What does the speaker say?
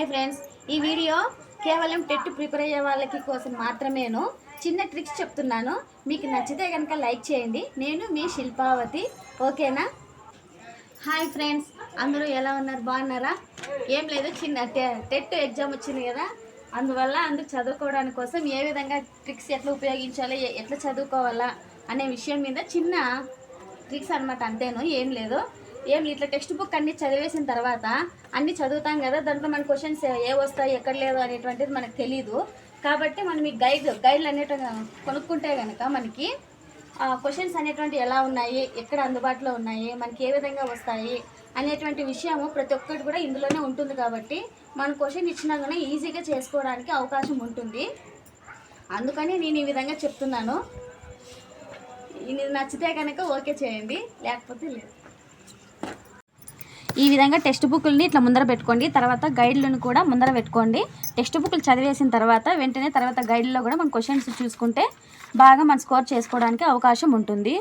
Hi friends. ఈ video కేవలం TET prepare అయ్యే వాళ్ళకి కోసం మాత్రమేను. చిన్న ట్రిక్స్ చెప్తున్నాను. మీకు నచ్చితే కనుక లైక్ చేయండి. నేను మీ శిల్పావతి. ఓకేనా? Hi friends. అందరూ ఎలా ఉన్నారు? బాగున్నారా? ఏం లేదు చిన్న టెట్ ఎగ్జామ్ వచ్చింది కదా. అందువల్ల అందుకు చదువుకోవడానికి కోసం ఏ విధంగా ట్రిక్స్ ఎట్లా ఉపయోగించాలి ఎట్లా చదువుకోవాలా అనే విషయం మీద చిన్న ట్రిక్స్ అనమాట అంతేను ఏం లేదు. ఏం ఇట్లా టెక్స్ట్ బుక్ అన్ని చదివేసిన తర్వాత అన్ని చదువుతాం కదా దాంట్లో మన క్వశ్చన్స్ ఏ వస్తాయి ఎక్కడ లేదు అనేటువంటిది మనకు తెలియదు కాబట్టి మనం ఈ గైడ్ గైడ్లు అనేట కొనుక్కుంటే కనుక మనకి క్వశ్చన్స్ అనేటువంటి ఎలా ఉన్నాయి ఎక్కడ అందుబాటులో ఉన్నాయి మనకి ఏ విధంగా వస్తాయి అనేటువంటి విషయము ప్రతి ఒక్కటి కూడా ఇందులోనే ఉంటుంది కాబట్టి మన క్వశ్చన్ ఇచ్చినా కానీ ఈజీగా చేసుకోవడానికి అవకాశం ఉంటుంది. అందుకని నేను ఈ విధంగా చెప్తున్నాను. ఇది నచ్చితే కనుక ఓకే చేయండి లేకపోతే లేదు. ఈ విధంగా టెక్స్ట్ బుక్లని ఇట్లా ముందర పెట్టుకోండి. తర్వాత గైడ్లను కూడా ముందర పెట్టుకోండి. టెక్స్ట్ బుక్లు చదివేసిన తర్వాత వెంటనే తర్వాత గైడ్లో కూడా మనం క్వశ్చన్స్ చూసుకుంటే బాగా మనం స్కోర్ చేసుకోవడానికి అవకాశం ఉంటుంది.